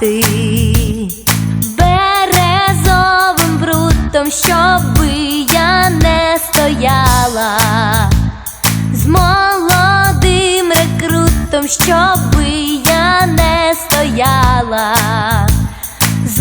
ти березовим брутом, щоби я не стояла, з молодим рекрутом, щоби я не стояла. З